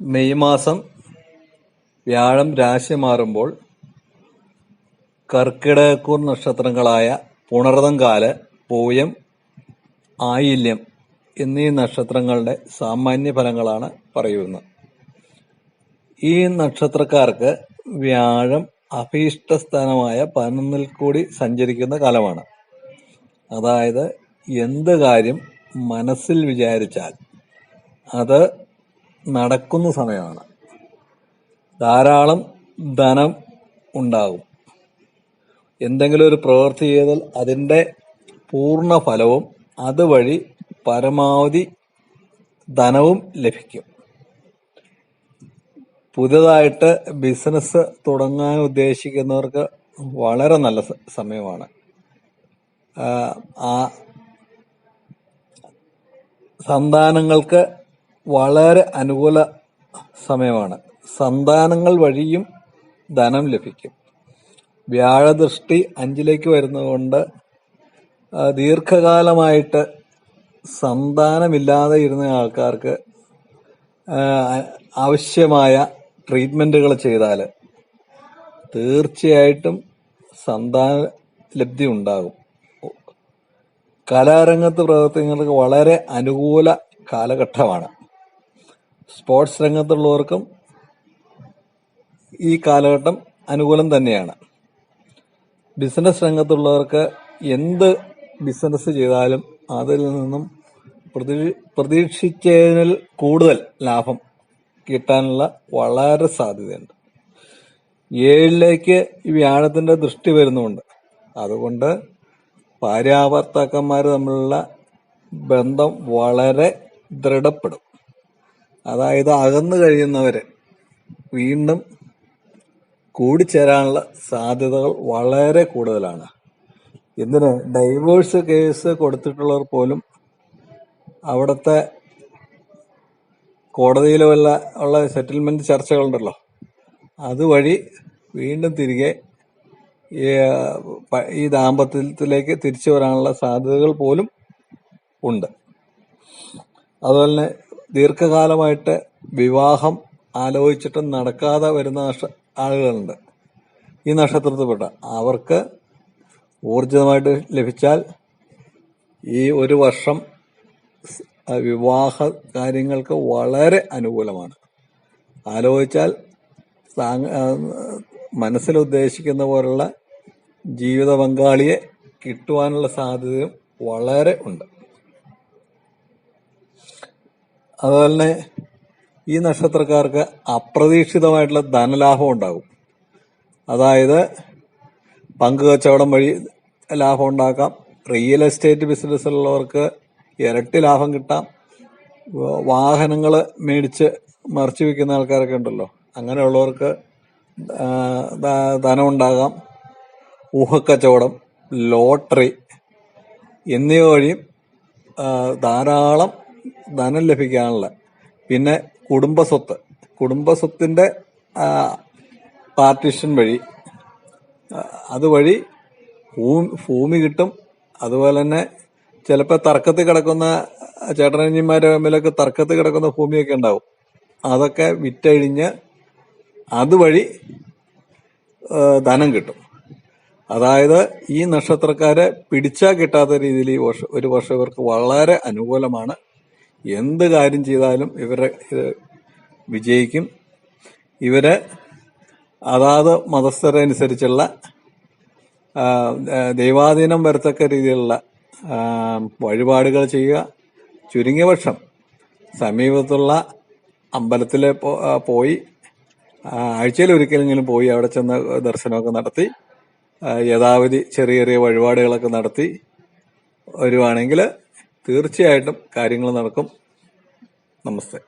May മാസം വ്യാഴം രാശി മാറുമ്പോൾ കർക്കിടകക്കൂർ നക്ഷത്രങ്ങളായ പുണർതം കാൽ പൂയം ആയില്യം എന്നീ നക്ഷത്രങ്ങളുടെ സാമാന്യ ഫലങ്ങളാണ് പറയുന്നത്. ഈ നക്ഷത്രക്കാർക്ക് വ്യാഴം അഭീഷ്ടസ്ഥാനമായ പതിനൊന്നിൽ കൂടി സഞ്ചരിക്കുന്ന കാലമാണ്. അതായത് എന്ത് കാര്യം മനസ്സിൽ വിചാരിച്ചാൽ അത് നടക്കുന്ന സമയമാണ്. ധാരാളം ധനം ഉണ്ടാകും എന്തെങ്കിലും ഒരു പ്രവൃത്തി ചെയ്താൽ അതിന്റെ പൂർണ ഫലവും അതുവഴി പരമാവധി ധനവും ലഭിക്കും. പുതുതായിട്ട് ബിസിനസ് തുടങ്ങാൻ ഉദ്ദേശിക്കുന്നവർക്ക് വളരെ നല്ല സമയമാണ്. ആ, സന്താനങ്ങൾക്ക് വളരെ അനുകൂല സമയമാണ്. സന്താനങ്ങൾ വഴിയും ധനം ലഭിക്കും. വ്യാഴദൃഷ്ടി അഞ്ചിലേക്ക് വരുന്നതുകൊണ്ട് ദീർഘകാലമായിട്ട് സന്താനമില്ലാതെ ഇരുന്ന ആൾക്കാർക്ക് ആവശ്യമായ ട്രീറ്റ്മെന്റുകൾ ചെയ്താൽ തീർച്ചയായിട്ടും സന്താന ലബ്ധി ഉണ്ടാകും. കലാരംഗത്ത് പ്രവർത്തിക്കുന്നവർക്ക് വളരെ അനുകൂല കാലഘട്ടമാണ്. സ്പോർട്സ് രംഗത്തുള്ളവർക്കും ഈ കാലഘട്ടം അനുകൂലം തന്നെയാണ്. ബിസിനസ് രംഗത്തുള്ളവർക്ക് എന്ത് ബിസിനസ് ചെയ്താലും അതിൽ നിന്നും പ്രതീ- പ്രതീക്ഷിച്ചതിൽ കൂടുതൽ ലാഭം കിട്ടാനുള്ള വളരെ സാധ്യതയുണ്ട്. ഏഴിലേക്ക് വ്യാഴത്തിന്റെ ദൃഷ്ടി വരുന്നുണ്ട് അതുകൊണ്ട് ഭാര്യാഭർത്താക്കന്മാർ തമ്മിലുള്ള ബന്ധം വളരെ ദൃഢപ്പെടും. അതായത് അകന്നു കഴിയുന്നവരെ വീണ്ടും കൂടിച്ചേരാനുള്ള സാധ്യതകൾ വളരെ കൂടുതലാണ്. എന്തിന് ഡൈവോഴ്സ് കേസ് കൊടുത്തിട്ടുള്ളവർ പോലും അവിടുത്തെ കോടതിയിലോ വല്ല ഉള്ള സെറ്റിൽമെന്റ് ചർച്ചകളുണ്ടല്ലോ. അതുവഴി വീണ്ടും തിരികെ ഈ ദാമ്പത്യത്തിലേക്ക് തിരിച്ചു വരാനുള്ള സാധ്യതകൾ പോലും ഉണ്ട്. അതുപോലെ തന്നെ ദീർഘകാലമായിട്ട് വിവാഹം ആലോചിച്ചിട്ട് നടക്കാതെ വരുന്ന ആളുകളുണ്ട്. ഈ നക്ഷത്രത്തിൽപ്പെട്ട അവർക്ക് ഊർജിതമായിട്ട് ലഭിച്ചാൽ ഈ ഒരു വർഷം വിവാഹ കാര്യങ്ങൾക്ക് വളരെ അനുകൂലമാണ്. ആലോചിച്ചാൽ മനസ്സിൽ ഉദ്ദേശിക്കുന്ന പോലുള്ള ജീവിത പങ്കാളിയെ കിട്ടുവാനുള്ള സാധ്യതയും വളരെ ഉണ്ട്. അതുപോലെ തന്നെ ഈ നക്ഷത്രക്കാർക്ക് അപ്രതീക്ഷിതമായിട്ടുള്ള ധനലാഭം ഉണ്ടാകും. അതായത് പങ്ക് കച്ചവടം വഴി ലാഭം ഉണ്ടാക്കാം. റിയൽ എസ്റ്റേറ്റ് ബിസിനസ്സിലുള്ളവർക്ക് ഇരട്ടി ലാഭം കിട്ടാം. വാഹനങ്ങൾ മേടിച്ച് മറിച്ചു വിൽക്കുന്ന ആൾക്കാരൊക്കെ ഉണ്ടല്ലോ. അങ്ങനെയുള്ളവർക്ക് ധനമുണ്ടാകാം ഊഹക്കച്ചവടം ലോട്ടറി എന്നിവ വഴിയും ധാരാളം ധനം ലഭിക്കാനുള്ള. പിന്നെ കുടുംബസ്വത്ത്. കുടുംബസ്വത്തിന്റെ പാർട്ടിഷൻ വഴി അതുവഴി ഭൂമി കിട്ടും. അതുപോലെ തന്നെ ചിലപ്പോൾ തർക്കത്തിൽ കിടക്കുന്ന ചേട്ടനഞ്ഞിമാരെ തമ്മിലൊക്കെ തർക്കത്തിൽ കിടക്കുന്ന ഭൂമിയൊക്കെ ഉണ്ടാവും. അതൊക്കെ വിറ്റഴിഞ്ഞ് അതുവഴി ധനം കിട്ടും. അതായത് ഈ നക്ഷത്രക്കാരെ പിടിച്ചാൽ കിട്ടാത്ത രീതിയിൽ ഈ വർഷം ഒരു വർഷം ഇവർക്ക് വളരെ അനുകൂലമാണ്. എന്ത് കാര്യം ചെയ്താലും ഇവരെ വിജയിക്കും. ഇവർ അതാത് മതസ്ഥരനുസരിച്ചുള്ള ദൈവാധീനം വരത്തക്ക രീതിയിലുള്ള വഴിപാടുകൾ ചെയ്യുക. ചുരുങ്ങിയ പക്ഷം സമീപത്തുള്ള അമ്പലത്തിൽ പോയി ആഴ്ചയിൽ ഒരിക്കലെങ്കിലും പോയി അവിടെ ചെന്ന് ദർശനമൊക്കെ നടത്തി യഥാവിധി ചെറിയ ചെറിയ വഴിപാടുകളൊക്കെ നടത്തി വരുവാണെങ്കിൽ തീർച്ചയായിട്ടും കാര്യങ്ങൾ നടക്കും. നമസ്തേ.